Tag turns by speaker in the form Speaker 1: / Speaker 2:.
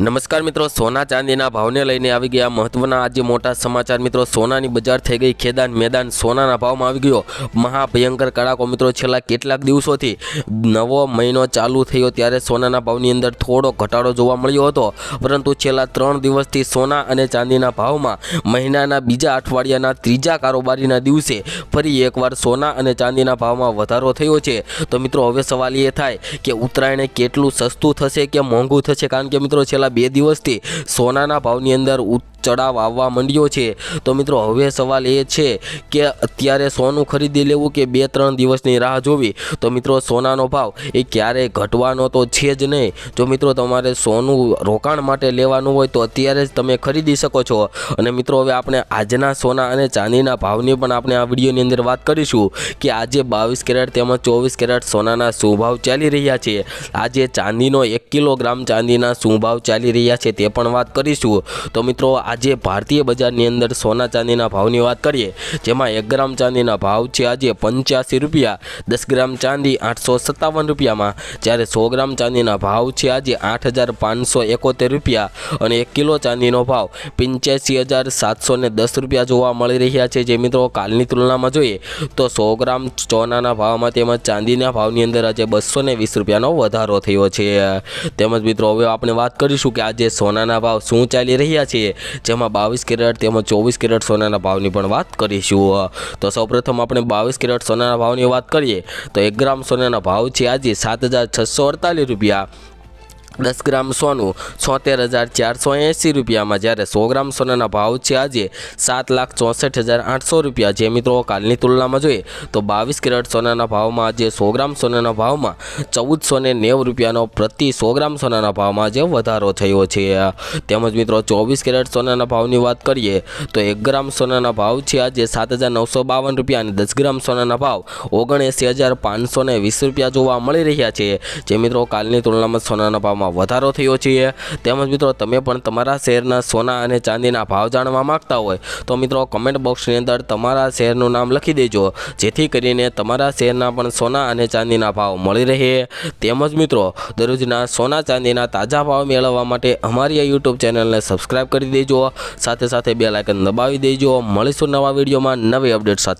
Speaker 1: નમસ્કાર મિત્રો, સોના ચાંદીના ભાવને લઈને આવી ગયા મહત્વના આજે મોટા સમાચાર મિત્રો. સોનાની બજાર થઈ ગઈ, ખેદાન મેદાન સોનાના ભાવમાં આવી ગયો. મહાભયંકર કડાકો મિત્રો, છેલ્લા કેટલાક દિવસોથી નવો મહિનો ચાલુ થયો ત્યારે સોનાના ભાવની અંદર થોડો ઘટાડો જોવા મળ્યો હતો. પરંતુ છેલ્લા ત્રણ દિવસથી સોના અને ચાંદીના ભાવમાં મહિનાના બીજા અઠવાડિયાના ત્રીજા કારોબારીના દિવસે ફરી એકવાર સોના અને ચાંદીના ભાવમાં વધારો થયો છે. તો મિત્રો, હવે સવાલ એ થાય કે ઉત્તરાયણે કેટલું સસ્તું થશે કે મોંઘું થશે? કારણ કે મિત્રો, છેલ્લા બે દિવસથી સોનાના ભાવની અંદર ચડાવ આવવા માંડ્યો છે. તો મિત્રો, હવે સવાલ એ છે કે અત્યારે સોનું ખરીદી લેવું કે બે ત્રણ દિવસની રાહ જોવી? તો મિત્રો, સોનાનો ભાવ એ ક્યારેય ઘટવાનો તો છે જ નહીં. જો મિત્રો, તમારે સોનું રોકાણ માટે લેવાનું હોય તો અત્યારે જ તમે ખરીદી શકો છો. અને મિત્રો, હવે આપણે આજના સોના અને ચાંદીના ભાવની પણ આપણે આ વિડીયોની અંદર વાત કરીશું કે આજે બાવીસ કેરેટ તેમજ ચોવીસ કેરેટ સોનાના શું ભાવ ચાલી રહ્યા છે. આજે ચાંદીનો એક કિલોગ્રામ ચાંદીના શું ભાવ ચાલી રહ્યા છે તે પણ વાત કરીશું. તો મિત્રો આજે ભારતીય બજારની અંદર સોના ચાંદીના ભાવની વાત કરીએ, જેમાં એક ગ્રામ ચાંદીના ભાવ છે આજે પંચ્યાસી રૂપિયા, દસ ગ્રામ ચાંદી આઠસો સત્તાવન રૂપિયામાં. જ્યારે સો ગ્રામ ચાંદીના ભાવ છે આજે આઠ હજાર પાંચસો એકોતેર રૂપિયા અને એક કિલો ચાંદીનો ભાવ પંચ્યાસી હજાર સાતસો ને દસ રૂપિયા જોવા મળી રહ્યા છે. જે મિત્રો કાલની તુલનામાં જોઈએ, તો સો ગ્રામ સોનાના ભાવમાં તેમજ ચાંદીના ભાવની અંદર આજે બસો ને વીસ રૂપિયાનો વધારો થયો છે. તેમજ મિત્રો, હવે આપણે વાત કરીશું કે આજે સોનાના ભાવ શું ચાલી રહ્યા છે. જેમાં બાવીસ કેરેટ તેમજ ચોવીસ કેરેટ સોનાના ભાવની પણ વાત કરીશું. તો સૌપ્રથમ આપણે બાવીસ કેરેટ સોનાના ભાવની વાત કરીએ, તો એક ગ્રામ સોનાના ભાવ છે આજે સાત હજાર છસો અડતાલીસ રૂપિયા. દસ ગ્રામ સોનું છોતેર હજાર ચારસો એંસી રૂપિયામાં જ્યારે સો ગ્રામ સોનાના ભાવ છે આજે સાત લાખ ચોસઠ હજાર આઠસો રૂપિયા. જે મિત્રો કાલની તુલનામાં જોઈએ તો બાવીસ કેરેટ સોનાના ભાવમાં આજે સો ગ્રામ સોનાના ભાવમાં ચૌદસો ને નેવું રૂપિયાનો પ્રતિ સો ગ્રામ સોનાના ભાવમાં આજે વધારો થયો છે. તેમજ મિત્રો ચોવીસ કેરેટ સોનાના ભાવની વાત કરીએ તો એક ગ્રામ સોનાના ભાવ છે આજે સાત હજાર નવસો બાવન રૂપિયા અને દસ ગ્રામ સોનાના ભાવ ઓગણએંસી હજાર પાંચસો વીસ રૂપિયા જોવા મળી રહ્યા છે. જે મિત્રો કાલની તુલનામાં સોનાના ભાવમાં વધારો થયો છે. તેમજ મિત્રો, તમે પણ તમારા શહેરના સોના અને ચાંદીના ભાવ જાણવા માંગતા હોય, તો મિત્રો કમેન્ટ બોક્સની અંદર તમારા શહેરનું નામ લખી દેજો. જેથી કરીને તમારા શહેરના પણ સોના અને ચાંદીના ભાવ મળી રહે. તેમજ મિત્રો, દરરોજના સોના ચાંદીના તાજા ભાવ મેળવવા માટે અમારી આ યુટ્યુબ ચેનલને સબસ્ક્રાઈબ કરી દેજો. સાથે સાથે બે લાઇકન દબાવી દેજો. મળીશું નવા વિડીયોમાં નવી અપડેટ સાથે.